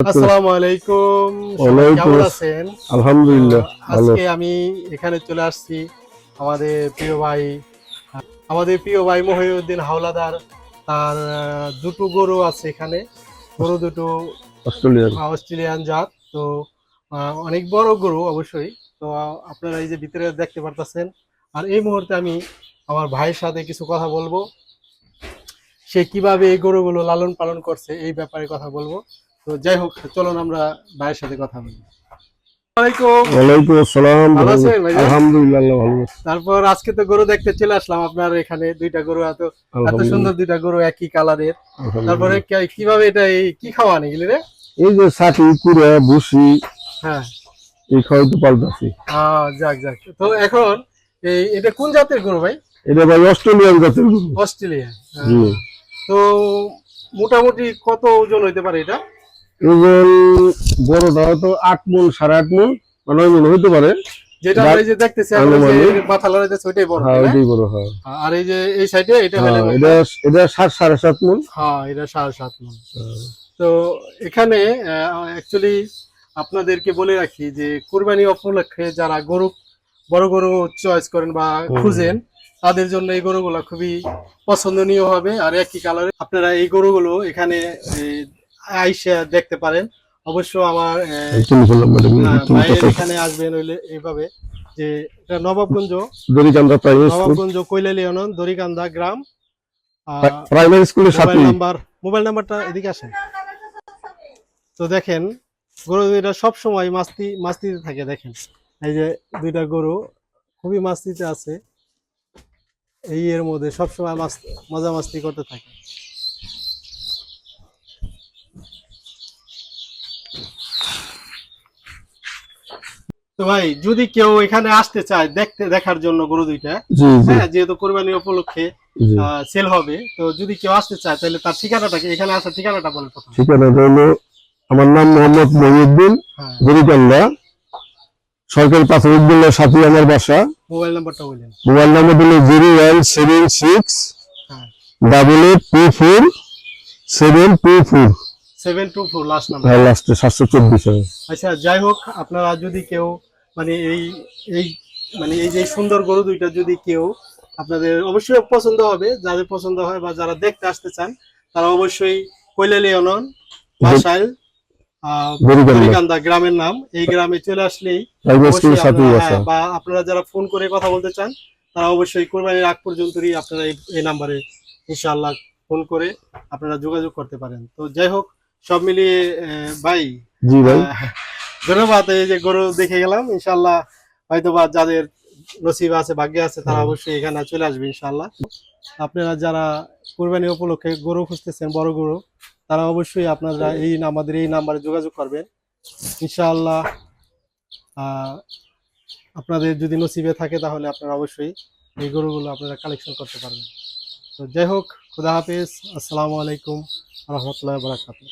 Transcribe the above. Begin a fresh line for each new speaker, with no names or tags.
আসসালামু আলাইকুম কেমন আছেন?
আলহামদুলিল্লাহ
আজকে আমি এখানে চলে আসছি আমাদের প্রিয় ভাই আমাদের প্রিয় ভাই মহিউদ্দিন হাওলাদার। তার দুটো গরু আছে এখানে। গরু দুটো
অস্ট্রেলিয়ান।
অস্ট্রেলিয়ান জাত। তো অনেক বড় গরু অবশ্যই। তো আপনারা এই যে ভিতরে দেখতে পারতেছেন। আর এই মুহূর্তে আমি আমার ভাইয়ের সাথে কিছু কথা বলব। সে কীভাবে এই গরুগুলো লালন পালন করছে এই ব্যাপারে কথা বলব। তো যাই হোক চলুন আমরা ভাইয়ের সাথে কথা বলি। তারপর আজকে তো গরু দেখতে চলে আসলাম আপনার এখানে দুইটা গরু এত এত সুন্দর দুইটা গরু একই কালারের। তারপরে কীভাবে এটা কি খাওয়া নিগলি রে?
এই যে ছাটি কুড়ে ভুসি
হ্যাঁ।
এই খাওয়াই তো পাল্টাছি
যাক যাক। তো এখন এই এটা কোন জাতের গরু ভাই?
এটা ভাই অস্ট্রেলিয়ান জাতের গরু।
অস্ট্রেলিয়া তো মোটামুটি কত ওজন হইতে পারে এটা?
ওজন বড়টা তো আট মন সাড়ে আট মন বা নয় মন হইতে পারে।
যেটা আমরা যে দেখতেছি এখন এই যে
আনুমানিক।
মাথা লড়াইতেছে ওইটাই বড়
হ্যাঁ ওইটাই বড় হ্যাঁ।
আর এই যে এই সাইডে এটা হলে
হ্যাঁ, এটা এটা সাত সাড়ে সাত মন।
হ্যাঁ এটা সাড়ে সাত মন। তো এখানে অ্যাকচুয়ালি আপনাদেরকে বলে রাখি যে কুরবানি উপলক্ষে যারা গরু বড় গরু চয়েস করেন বা খুঁজেন তাদের জন্য এই গরুগুলো খুবই পছন্দনীয় হবে। আর একই কালারে আপনারা এই গরুগুলো এখানে এই, আইসা দেখতে পারেন। অবশ্য আমার এখানে আসবেন হইলে এইভাবে যে এটা Nawabganj
Darikanda primary school.
Nawabganj Koilali union Darikanda গ্রাম।
প্রাইমারি স্কুলের সাথে
নাম্বার মোবাইল নাম্বারটা এদিকে আসেন। তো দেখেন গরু দুইটা সব সময় মাস্তি মাস্তিতে থাকে দেখেন। এই যে দুইটা গরু খুবই মাস্তিতে আছে। এই এর মধ্যে সব সময় মজা মাস্তি করতে থাকে। তো ভাই যদি কেউ এখানে আসতে চায় দেখতে দেখার জন্য গরু দুইটা হ্যাঁ যেহেতু কোরবানি উপলক্ষে সেল হবে তো যদি কেউ আসতে চায় তাহলে তার ঠিকানাটা কি এখানে আসার ঠিকানাটা বলে প্রথমে।
ঠিকানাটা হলো আমার নাম মোহাম্মদ মহিউদ্দিন
হ্যাঁ।
দড়িকান্দা সরকারি প্রাথমিক বিদ্যালয়ের সাথে আমার বাসা।
মোবাইল নাম্বারটা বললেন
মোবাইল নাম্বার হলো জিরো ওয়ান সেভেন সিক্স
হ্যাঁ।
Double eight two four seven two four.
Seven two four last number
হ্যাঁ লাস্টে সাতশো চব্বিশ।
আচ্ছা যাই হোক আপনারা যদি কেউ মানে এই এই মানে এই যে সুন্দর গরু দুইটা যদি কেউ আপনাদের অবশ্যই পছন্দ হবে যাদের পছন্দ হয় বা যারা দেখতে আসতে চান তারা অবশ্যই কৈলালি অনন বাসাইল গ্রামের নাম। এই গ্রামে চলে আসলেই হ্যাঁ, বা আপনারা যারা ফোন করে কথা বলতে চান তারা অবশ্যই কোরবানির আগ পর্যন্তই আপনারা এই- নাম্বারে ইনশাআল্লাহ ফোন করে আপনারা যোগাযোগ করতে পারেন। তো যাই হোক সব মিলিয়ে ভাই
জি ভাই।
ধন্যবাদ, এই যে গরু দেখে গেলাম, ইনশাল্লাহ হয়তো বা যাদের নসিব আছে, ভাগ্যে আছে, তারা অবশ্যই এখানে চলে আসবে, ইনশাল্লাহ। আপনারা যারা কোরবানি উপলক্ষে গরু খুঁজতেছেন, বড় গরু, তারা অবশ্যই আপনারা এই আমাদের এই নাম্বারে যোগাযোগ করবেন। ইনশাআল্লাহ আপনাদের যদি নসিবে থাকে, তাহলে আপনারা অবশ্যই এই গরুগুলো আপনারা কালেকশন করতে পারবেন। তো যাই হোক, খুদা হাফিজ, আসসালামু আলাইকুম রহমতুল্লাহ বারাকাতুহ।